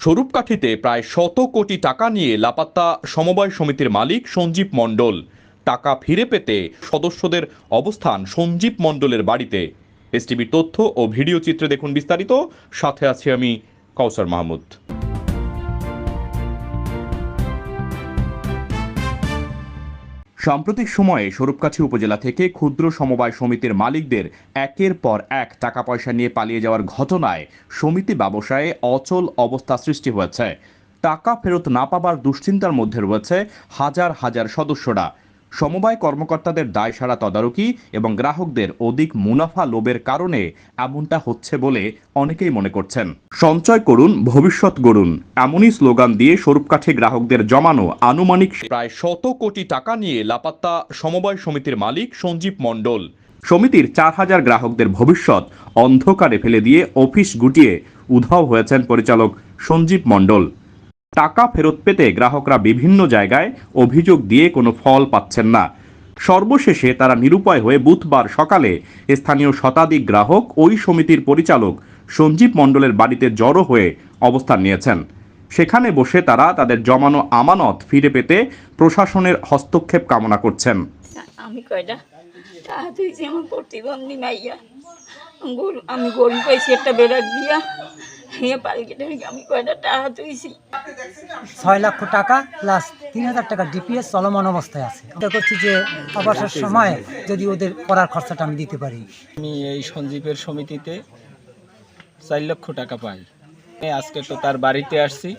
স্বরূপকাঠিতে প্রায় শত কোটি টাকা নিয়ে লাপাত্তা সমবায় সমিতির মালিক সঞ্জীব মণ্ডল। টাকা ফিরে পেতে সদস্যদের অবস্থান সঞ্জীব মণ্ডলের বাড়িতে। এসটিভির তথ্য ও ভিডিও চিত্রে দেখুন বিস্তারিত। সাথে আছি আমি কাউসার মাহমুদ। সাম্প্রতিক সময়ে স্বরূপকাছি উপজেলা থেকে ক্ষুদ্র সমবায় সমিতির মালিকদের একের পর এক টাকা পয়সা নিয়ে পালিয়ে যাওয়ার ঘটনায় সমিতি ব্যবসায়ে অচল অবস্থা সৃষ্টি হয়েছে। টাকা ফেরত না পাবার দুশ্চিন্তার মধ্যে রয়েছে হাজার হাজার সদস্যরা। সমবায় কর্মকর্তাদের দায় সারা তদারকি এবং গ্রাহকদের অধিক মুনাফা লোভের কারণে এমনটা হচ্ছে বলে অনেকেই মনে করছেন। সঞ্চয় করুন ভবিষ্যৎ গড়ুন এমনই স্লোগান দিয়ে স্বরূপকাঠি গ্রাহকদের জমানো আনুমানিক প্রায় শত কোটি টাকা নিয়ে লাপাত্তা সমবায় সমিতির মালিক সঞ্জীব মণ্ডল। সমিতির চার হাজার গ্রাহকদের ভবিষ্যৎ অন্ধকারে ফেলে দিয়ে অফিস গুটিয়ে উধাও হয়েছেন পরিচালক সঞ্জীব মণ্ডল। টাকা ফেরত পেতে গ্রাহকরা বিভিন্ন জায়গায় অভিযোগ দিয়ে কোনো ফল পাচ্ছেন না। সর্বশেষে তারা নিরুপায় হয়ে বুধবার সকালে স্থানীয় শতাধিক গ্রাহক, ওই সমিতির পরিচালক সঞ্জীব মণ্ডলের বাড়িতে জড়ো হয়ে অবস্থান নিয়েছেন। সেখানে বসে তারা তাদের জমানো আমানত ফিরে পেতে প্রশাসনের হস্তক্ষেপ কামনা করছেন। আমি কয়টা? আমার প্রতিবন্ধী মাইয়া। গরু আমি গরু পাইছি একটা বেড়াক দিয়া। হ্যাঁ পালকেটে আমি কয়টা টাকা তুইছি? ছয় লক্ষ টাকা প্লাস তিন হাজার টাকা ডিপিএস চলমান অবস্থায় আছে। আশা করছি যে অবসর সময় যদি ওদের করার খরচাটা আমি দিতে পারি। আমি এই সঞ্জীবের সমিতিতে চার লক্ষ টাকা পাই। আমি আজকে তো তার বাড়িতে আসছি।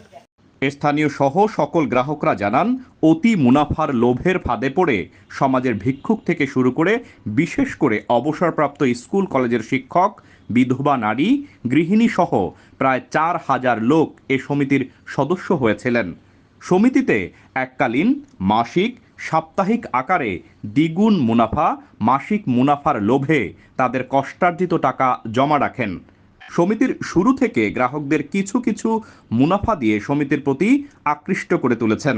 স্থানীয় সহ সকল গ্রাহকরা জানান, অতি মুনাফার লোভের ফাঁদে পড়ে সমাজের ভিক্ষুক থেকে শুরু করে বিশেষ করে অবসরপ্রাপ্ত স্কুল কলেজের শিক্ষক, বিধবা নারী, গৃহিণী সহ প্রায় চার হাজার লোক এ সমিতির সদস্য হয়েছিলেন। সমিতিতে এককালীন, মাসিক, সাপ্তাহিক আকারে দ্বিগুণ মুনাফা, মাসিক মুনাফার লোভে তাদের কষ্টার্জিত টাকা জমা রাখেন। সমিতির শুরু থেকে গ্রাহকদের কিছু কিছু মুনাফা দিয়ে সমিতির প্রতি আকৃষ্ট করে তুলেছেন।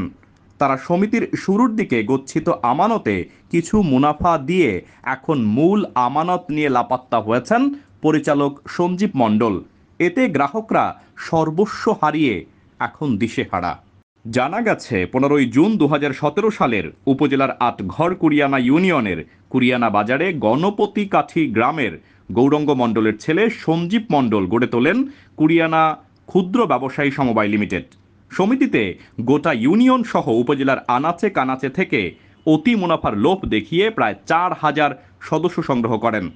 তারা সমিতির শুরুর দিকে গচ্ছিত আমানতে কিছু মুনাফা দিয়ে এখন মূল আমানত নিয়ে লাপাত্তা হয়েছেন পরিচালক সঞ্জীব মণ্ডল। এতে গ্রাহকরা সর্বস্ব হারিয়ে এখন দিশেহারা। জানা গেছে, পনেরোই জুন দু হাজার সতেরো সালের উপজেলার আটঘর কুরিয়ানা ইউনিয়নের কুরিয়ানা বাজারে গণপতি কাঠি গ্রামের গৌরঙ্গ মণ্ডলের ছেলে সঞ্জীব মণ্ডল গড়ে তোলেন কুরিয়ানা ক্ষুদ্র ব্যবসায়ী সমবায় লিমিটেড। সমিতিতে গোটা ইউনিয়ন সহ উপজেলার আনাচে কানাচে থেকে অতি মুনাফার লোভ দেখিয়ে প্রায় চার হাজার সদস্য সংগ্রহ করেন।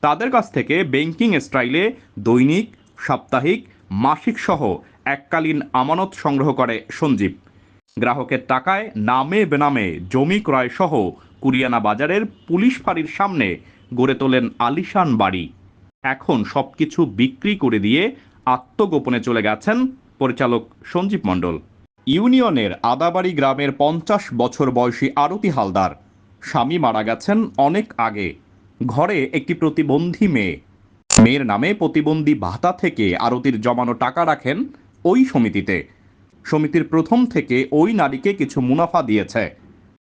তাদের কাছ থেকে ব্যাংকিং স্টাইলে দৈনিক, সাপ্তাহিক, মাসিক সহ এককালীন আমানত সংগ্রহ করে সঞ্জীব। গ্রাহকের টাকায় নামে বেনামে জমি ক্রয় সহ কুরিয়ানা বাজারের পুলিশ ফাঁড়ির সামনে গড়ে তোলেন আলিশান বাড়ি। এখন সবকিছু বিক্রি করে দিয়ে আত্মগোপনে চলে গেছেন পরিচালক সঞ্জীব মণ্ডল। ইউনিয়নের আদাবাড়ি গ্রামের পঞ্চাশ বছর বয়সী আরতি হালদার। স্বামী মারা গেছেন অনেক আগে। ঘরে একটি প্রতিবন্ধী মেয়ে। মেয়ের নামে প্রতিবন্ধী ভাতা থেকে আরতির জমানো টাকা রাখেন ওই সমিতিতে। সমিতির প্রথম থেকে ওই নারীকে কিছু মুনাফা দিয়েছে।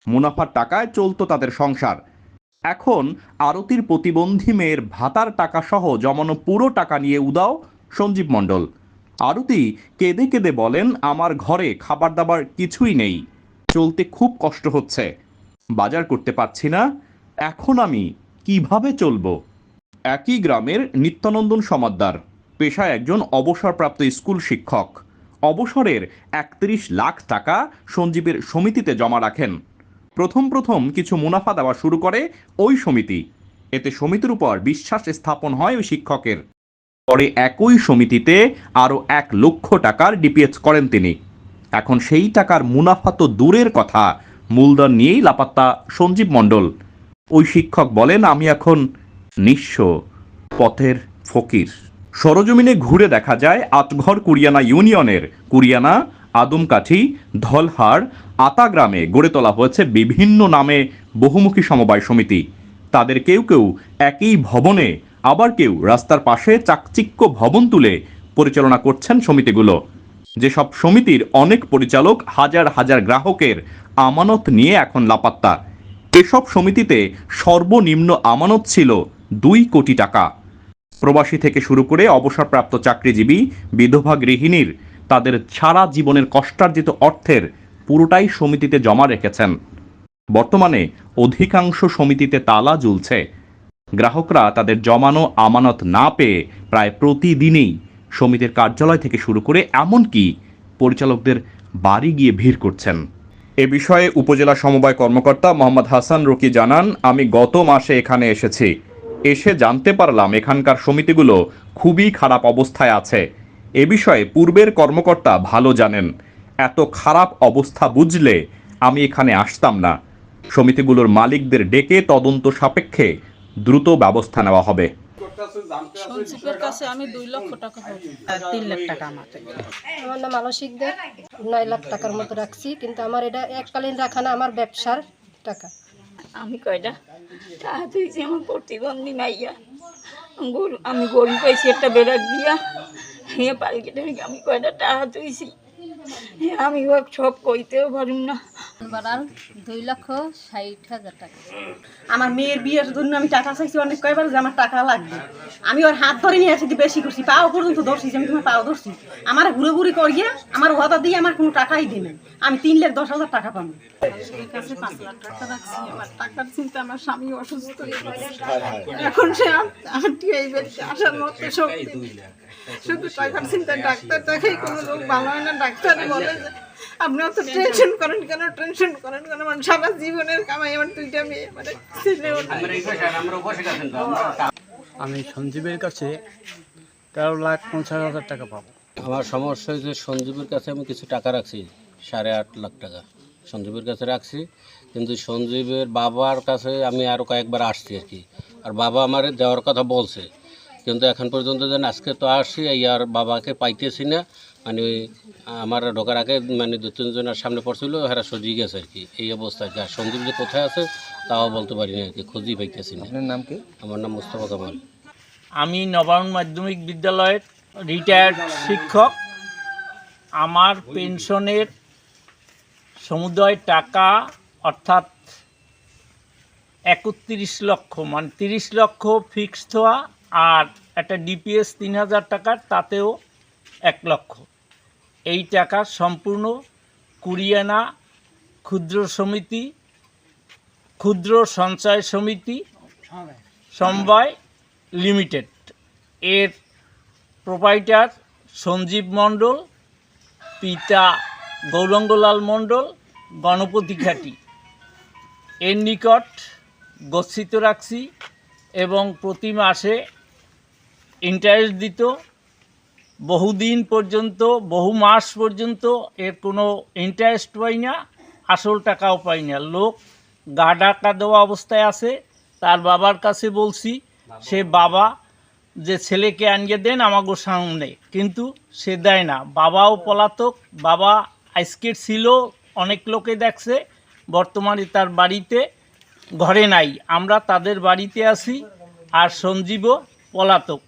মুনাফার টাকায় চলতো তাদের সংসার। এখন আরতির প্রতিবন্ধী মেয়ের ভাতার টাকা সহ জমানো পুরো টাকা নিয়ে উদাও সঞ্জীব মণ্ডল। আরতি কেঁদে কেঁদে বলেন, আমার ঘরে খাবার দাবার কিছুই নেই। চলতে খুব কষ্ট হচ্ছে। বাজার করতে পারছি না। এখন আমি কীভাবে চলবো? একই গ্রামের নিত্যানন্দন সমাদ্দার, পেশায় একজন অবসরপ্রাপ্ত স্কুল শিক্ষক। অবসরের একত্রিশ লাখ টাকা সঞ্জীবের সমিতিতে জমা রাখেন। প্রথম প্রথম কিছু মুনাফা দেওয়া শুরু করে ওই সমিতি। এতে সমিতির উপর বিশ্বাস স্থাপন হয় ওই শিক্ষকের। পরে একই সমিতিতে আরও এক লক্ষ টাকার ডিপিএস করেন তিনি। এখন সেই টাকার মুনাফা তো দূরের কথা, মূলধন নিয়েই লাপাত্তা সঞ্জীব মণ্ডল। ওই শিক্ষক বলেন, আমি এখন নিঃস্ব পথের ফকির। সরজমিনে ঘুরে দেখা যায় আটঘর কুরিয়ানা ইউনিয়নের কুরিয়ানা আদমকাঠি ধলহার আতা গ্রামে গড়ে তোলা হয়েছে বিভিন্ন নামে বহুমুখী সমবায় সমিতি। তাদের কেউ কেউ একই ভবনে আবার কেউ রাস্তার পাশে চাকচিক্য ভবন তুলে পরিচালনা করছেন সমিতিগুলো। যেসব সমিতির অনেক পরিচালক হাজার হাজার গ্রাহকের আমানত নিয়ে এখন লাপাত্তা। এসব সমিতিতে সর্বনিম্ন আমানত ছিল দুই কোটি টাকা। প্রবাসী থেকে শুরু করে অবসরপ্রাপ্ত চাকরিজীবী, বিধবা গৃহিণীর তাদের সারা জীবনের কষ্টার্জিত অর্থের পুরোটাই সমিতিতে জমা রেখেছেন। বর্তমানে অধিকাংশ সমিতিতে তালা ঝুলছে গ্রাহকরা তাদের জমানো আমানত না পেয়ে প্রায় প্রতিদিনই সমিতির কার্যালয় থেকে শুরু করে এমনকি পরিচালকদের বাড়ি গিয়ে ভিড় করছেন। এ বিষয়ে উপজেলা সমবায় কর্মকর্তা মোহাম্মদ হাসান রকি জানান, আমি গত মাসে এখানে এসেছি। এসে জানতে পারলাম এখানকার সমিতিগুলো খুবই খারাপ অবস্থায় আছে। এ বিষয়ে পূর্বের কর্মকর্তা ভালো জানেন। এত খারাপ অবস্থা বুঝলে আমি এখানে আসতাম না। সমিতিগুলোর মালিকদের ডেকে তদন্ত সাপেক্ষে দ্রুত ব্যবস্থা নেওয়া হবে। সঞ্জীবের কাছে আমি দুই লক্ষ টাকা তিন লাখ টাকা আমার আমার নাম আলসিকদের। নয় লাখ টাকার মতো রাখছি কিন্তু আমার এটা এককালীন রাখা না আমার ব্যবসার টাকা। আমি কয়টা? টাকা তুইছি আমার প্রতিবন্ধী মাইয়া গরু আমি গরু পাইছি একটা বেড়াক দিয়া। হ্যাঁ পালকে টালকে আমি কয়টা টাকা তুইছি আমি ওকে সব কইতেও পারুম না। দুই লক্ষ ষাট হাজার টাকা। আমার মেয়ের বিয়ের জন্য আমি টাকা চাইছি অনেক কয়বার যে আমার টাকা লাগবে। আমি ওর হাত ধরে নিয়ে আসি বেশি করছি পাও পর্যন্ত ধরছি যে আমি তোমার পাও ধরছি। আমার ঘুরে ঘুরে করিয়ে আমার ওয়াদা দিয়ে আমার কোনো টাকাই দিনে আমি তিন লাখ দশ হাজার টাকা পাবো। কাছে পাঁচ লাখ টাকা রাখছি। আমার টাকার চিন্তা আমার স্বামী অসুস্থ। এখন সে আন্টি এই আসার মতো শক্তি। শুধু টাকার চিন্তা ডাক্তার দেখাই কোনো লোক ভালো হয় না। ডাক্তার বলে যে আপনি অত টেনশন করেন কেন? টেনশন করেন কেন? আমার সারা জীবনের কামাই আমার দুইটা মেয়ে মানে। আমি সঞ্জীবের কাছে তেরো লাখ পঞ্চাশ হাজার টাকা পাবো। আমার সমস্যা হয়েছে সঞ্জীবের কাছে আমি কিছু টাকা রাখছি সাড়ে আট লাখ টাকা সঞ্জীবের কাছে রাখছি। কিন্তু সঞ্জীবের বাবার কাছে আমি আরও কয়েকবার আসছি আর কি। আর বাবা আমার দেওয়ার কথা বলছে। কিন্তু এখন পর্যন্ত যেন আজকে তো আসছি এই আর বাবাকে পাইতেছি না। মানে ওই আমার ঢোকার আগে মানে দু তিনজনের সামনে পড়ছিল হেরা সজিয়ে গেছে আর কি। এই অবস্থা আর কি আর সঞ্জীব যে কোথায় আছে তাও বলতে পারি না আর কি খুঁজই পাইতেছি না। আপনার নাম কি? আমার নাম মোস্তফা কামাল। আমি নবায়ন মাধ্যমিক বিদ্যালয়ের রিটায়ার্ড শিক্ষক। আমার পেনশনের সমুদয় টাকা অর্থাৎ একত্রিশ লক্ষ মানে তিরিশ লক্ষ ফিক্সড হওয়া আর একটা ডিপিএস তিন হাজার টাকার তাতেও এক লক্ষ। এই টাকা সম্পূর্ণ কুরিয়ানা ক্ষুদ্র সমিতি, ক্ষুদ্র সঞ্চয় সমিতি, সমবায় লিমিটেড। এর প্রোপাইটার সঞ্জীব মণ্ডল, পিতা গৌরঙ্গলাল মণ্ডল, গণপতি ঘাটি। এর নিকট গচ্ছিত রাখছি এবং প্রতি মাসে ইন্টারেস্ট দিত বহুদিন পর্যন্ত বহু মাস পর্যন্ত এর কোনো ইন্টারেস্ট পাই না আসল টাকাও পাই না। লোক গা ডাকা দেওয়া অবস্থায় আছে তার বাবার কাছে বলছি সে বাবা যে ছেলেকে আনিয়ে দেন আমাগো সামনে। কিন্তু সে দেয় না। বাবাও পলাতক বাবা আজকের ছিল অনেক লোকে দেখছে বর্তমানে তার বাড়িতে ঘরে নাই। আমরা তাদের বাড়িতে আছি আর সঞ্জীবও পলাতক।